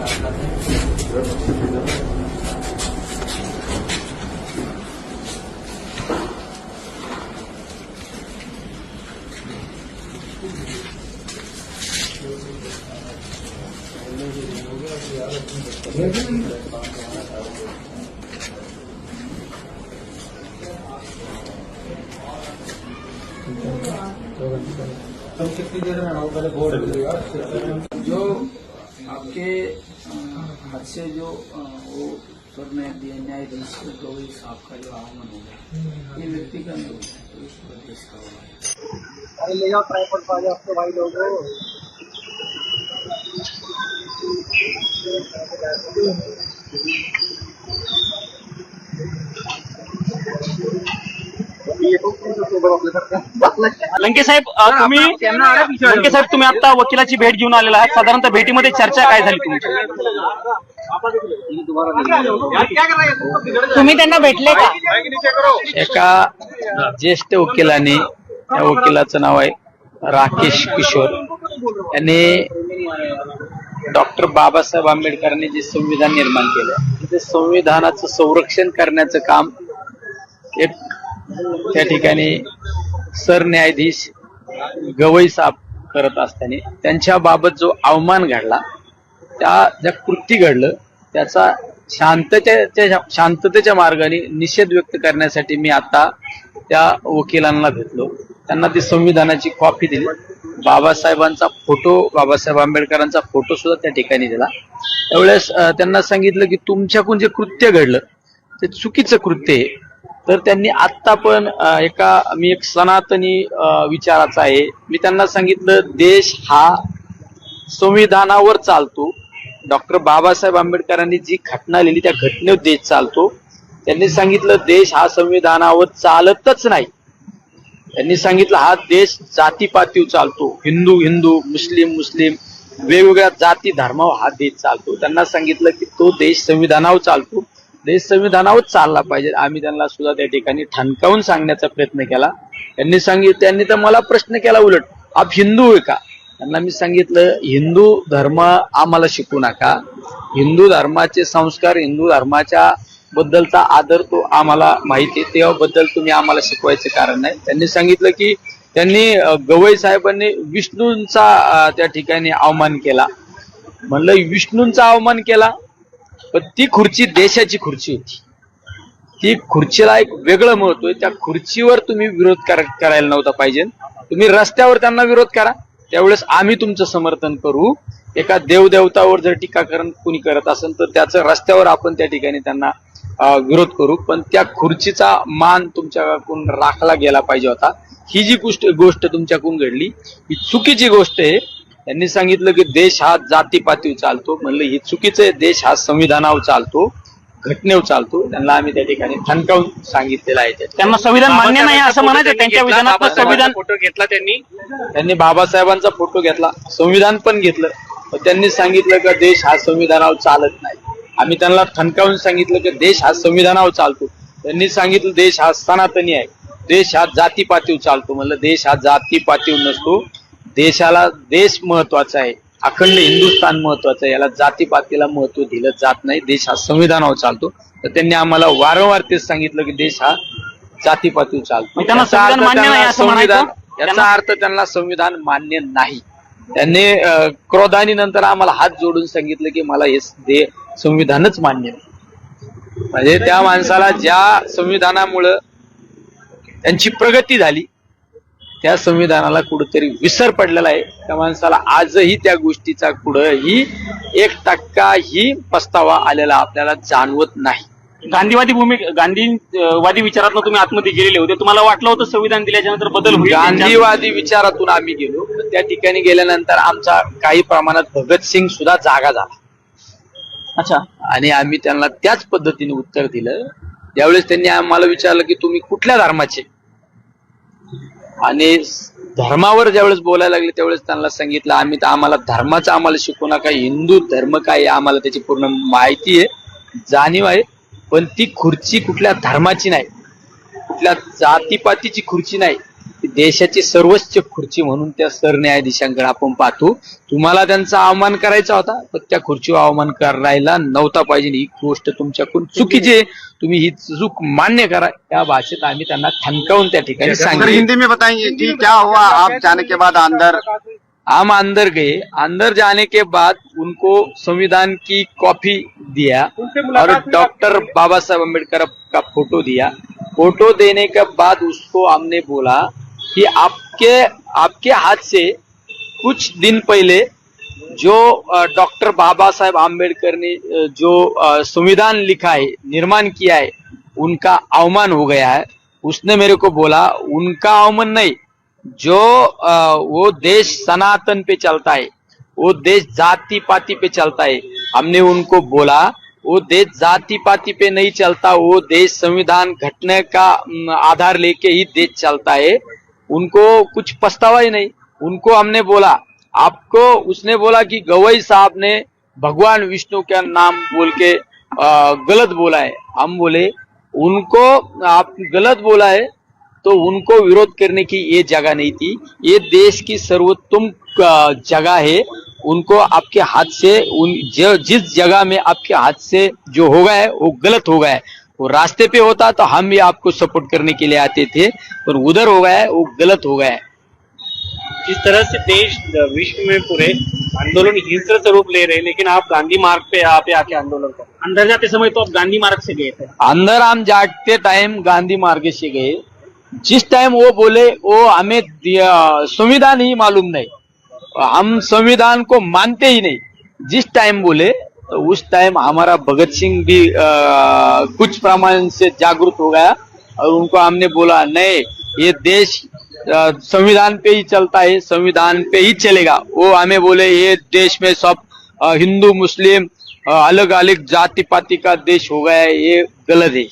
तो कितनी देर में पहले बोर्ड जो अ, वो सर ने दिया न्यायाधीश गवई साहब का जो आगमन हो गया ये व्यक्ति का नहीं होता तो इस प्रदेश का हुआ है आपके भाई लोगों। लंके साहेब तुम्ही लंके साहेब तुम्ही आता वकिलाची भेट घेऊन आलेला आहात. साधारणतः भेटीमध्ये चर्चा काय झाली तुमची? तुम्ही त्यांना भेटले का? एका ज्येष्ठ वकिलाने त्या वकिलाचं नाव आहे राकेश किशोर. यांनी डॉक्टर बाबासाहेब आंबेडकरांनी जे संविधान निर्माण केलं ते संविधानाचं संरक्षण करण्याचं काम एक त्या ठिकाणी सरन्यायाधीश गवई साहेब करत असताना त्यांच्या बाबत जो अवमान घडला त्या ज्या कृती घडलं त्याचा शांततेच्या शांततेच्या मार्गाने निषेध व्यक्त करण्यासाठी मी आता त्या वकिलांना भेटलो. त्यांना ती संविधानाची कॉपी दिली. बाबासाहेबांचा फोटो बाबासाहेब आंबेडकरांचा फोटो सुद्धा त्या ठिकाणी दिला. त्यावेळेस त्यांना सांगितलं की तुमच्याकडून जे कृत्य घडलं ते चुकीचं कृत्य आहे. तर त्यांनी आत्ता पण एका मी एक सनातनी विचाराचा आहे. मी त्यांना सांगितलं देश हा संविधानावर चालतो. डॉक्टर बाबासाहेब आंबेडकरांनी जी घटना लिहिली त्या घटनेवर देश चालतो. त्यांनी सांगितलं देश हा संविधानावर चालतच नाही. त्यांनी सांगितलं हा देश जातीपातीवर चालतो. हिंदू हिंदू मुस्लिम मुस्लिम वेगवेगळ्या जाती धर्मावर हा देश चालतो. त्यांना सांगितलं की तो देश संविधानावर चालतो. देश संविधानावर चालला पाहिजे. आम्ही त्यांना सुद्धा त्या ठिकाणी ठणकावून सांगण्याचा प्रयत्न केला. त्यांनी सांगितलं त्यांनी तर मला प्रश्न केला उलट आप हिंदू आहे का? त्यांना मी सांगितलं हिंदू धर्म आम्हाला शिकू नका. हिंदू धर्माचे संस्कार हिंदू धर्माच्या बद्दलचा आदर तो आम्हाला माहिती आहे. तेव्हाबद्दल तुम्ही आम्हाला शिकवायचे कारण नाही. त्यांनी सांगितलं की त्यांनी गवई साहेबांनी विष्णूंचा त्या ठिकाणी अवमान केला. म्हणलं विष्णूंचा अवमान केला? पण ती खुर्ची देशाची खुर्ची होती. ती खुर्चीला एक वेगळं महत्त्व आहे. त्या खुर्चीवर तुम्ही विरोध करायला नव्हता पाहिजे. तुम्ही रस्त्यावर त्यांना विरोध करा. त्यावेळेस आम्ही तुमचं समर्थन करू. एका देवदेवतावर जर टीकाकरण कुणी करत असेल तर त्याचं रस्त्यावर आपण त्या ठिकाणी त्यांना विरोध करू. पण त्या खुर्चीचा मान तुमच्याकडून राखला गेला पाहिजे होता. ही जी गोष्ट गोष्ट तुमच्याकडून घडली ही चुकीची गोष्ट आहे. त्यांनी सांगितलं की देश हा जातीपातीवर चालतो. म्हणलं ही चुकीचं आहे. देश हा संविधानावर चालतो. घटनेवर चालतो. त्यांना आम्ही त्या ठिकाणी ठणकावून सांगितलेलं आहे. त्यांना संविधान मान्य नाही असं म्हणायचं. त्यांच्या विधानात संविधान फोटो घेतला त्यांनी. त्यांनी बाबासाहेबांचा फोटो घेतला. संविधान पण घेतलं. त्यांनी सांगितलं का देश हा संविधानावर चालत नाही. आम्ही त्यांना ठणकावून सांगितलं की देश हा संविधानावर चालतो. त्यांनी सांगितलं देश हा सनातनी आहे. देश हा जातीपातीवर चालतो. म्हणलं देश हा जातीपातीवर नसतो. देशाला देश महत्त्वाचा आहे. अखंड हिंदुस्थान महत्वाचं आहे. याला जातीपातीला महत्त्व दिलं जात नाही. देश हा संविधानावर चालतो. तर त्यांनी आम्हाला वारंवार तेच सांगितलं की देश हा जातीपातीवर चालतो. संविधान? याचा अर्थ त्यांना संविधान मान्य नाही. त्यांनी क्रोधानी नंतर आम्हाला हात जोडून सांगितलं की मला हे संविधानच मान्य नाही. म्हणजे त्या माणसाला ज्या संविधानामुळं त्यांची प्रगती झाली त्या संविधानाला कुठेतरी विसर पडलेला आहे. त्या माणसाला आजही त्या गोष्टीचा कुठंही एक टक्का ही पस्तावा आलेला आपल्याला जाणवत नाही. गांधीवादी भूमिका गांधीवादी विचारातनं तुम्ही आतमध्ये गेलेले होते. तुम्हाला वाटलं होतं संविधान दिल्याच्या नंतर बदल होईल? गांधीवादी विचारातून आम्ही गेलो. त्या ठिकाणी गेल्यानंतर आमचा काही प्रमाणात भगतसिंग सुद्धा जागा झाला. अच्छा. आणि आम्ही त्यांना त्याच पद्धतीने उत्तर दिलं. त्यावेळेस त्यांनी आम्हाला विचारलं की तुम्ही कुठल्या धर्माचे? आणि धर्मावर ज्यावेळेस बोलायला लागले त्यावेळेस त्यांना सांगितलं आम्ही तर आम्हाला धर्माचं आम्हाला शिकू नका हिंदू धर्म काय आहे आम्हाला त्याची पूर्ण माहिती आहे जाणीव आहे पण ती खुर्ची कुठल्या धर्माची नाही कुठल्या जातीपातीची खुर्ची नाही देशाची सर्वोच्च खुर्ची म्हणून त्या सरन्यायाधीशांकडे आपण पाहतो. तुम्हाला त्यांचा अवमान करायचा होता पण त्या खुर्चीवर अवमान करायला नव्हता पाहिजे. ही गोष्ट तुमच्याकडून चुकीची आहे. तुम्ही ही चूक मान्य करा. या भाषेत आम्ही त्यांना ठणकावून त्या ठिकाणी सांगितलं. हिंदी में बताएंगे कि क्या हुआ? आप जाने के बाद अंदर हम अंदर गए. अंदर जाने के बाद उनको संविधान की कॉपी दिया और डॉक्टर बाबा साहब अम्बेडकर का फोटो दिया। फोटो देने के बाद उसको हमने बोला कि आपके आपके हाथ से कुछ दिन पहले जो डॉक्टर बाबा साहेब आम्बेडकर ने जो संविधान लिखा है, निर्माण किया है, उनका अवमान हो गया है। उसने मेरे को बोला, उनका अवमान नहीं, जो वो देश सनातन पे चलता है, वो देश जाति पाति पे चलता है। हमने उनको बोला, वो देश जाति पाति पे नहीं चलता, वो देश संविधान घटने का आधार लेके ही देश चलता है उनको कुछ पछतावा ही नहीं। उनको हमने बोला। आपको उसने बोला कि गवई साहब ने भगवान विष्णु का नाम बोल के गलत बोला है। हम बोले, उनको आप गलत बोला है तो उनको विरोध करने की ये जगह नहीं थी। ये देश की सर्वोत्तम जगह है। उनको आपके हाथ से, उन जिस जगह में आपके हाथ से जो होगा है, वो गलत होगा है। वो रास्ते पे होता तो हम भी आपको सपोर्ट करने के लिए आते थे पर उधर हो गया है वो गलत हो गया। है जिस तरह से देश विश्व में पूरे आंदोलन हिंसक रूप ले रहे हैं लेकिन आप गांधी मार्ग पे यहाँ पे आके आंदोलन कर अंदर जाते समय तो आप गांधी मार्ग से गए थे। अंदर हम जाते टाइम गांधी मार्ग से गए। जिस टाइम वो बोले वो हमें संविधान ही मालूम नहीं। हम संविधान को मानते ही नहीं। जिस टाइम बोले तो उस टाइम हमारा भगत सिंह भी आ, कुछ प्रमाण से जागरूक हो गया और उनको हमने बोला नहीं ये देश संविधान पे ही चलता है संविधान पे ही चलेगा। वो हमें बोले ये देश में सब हिंदू मुस्लिम अलग अलग जाति पाति का देश हो गया है ये गलत है।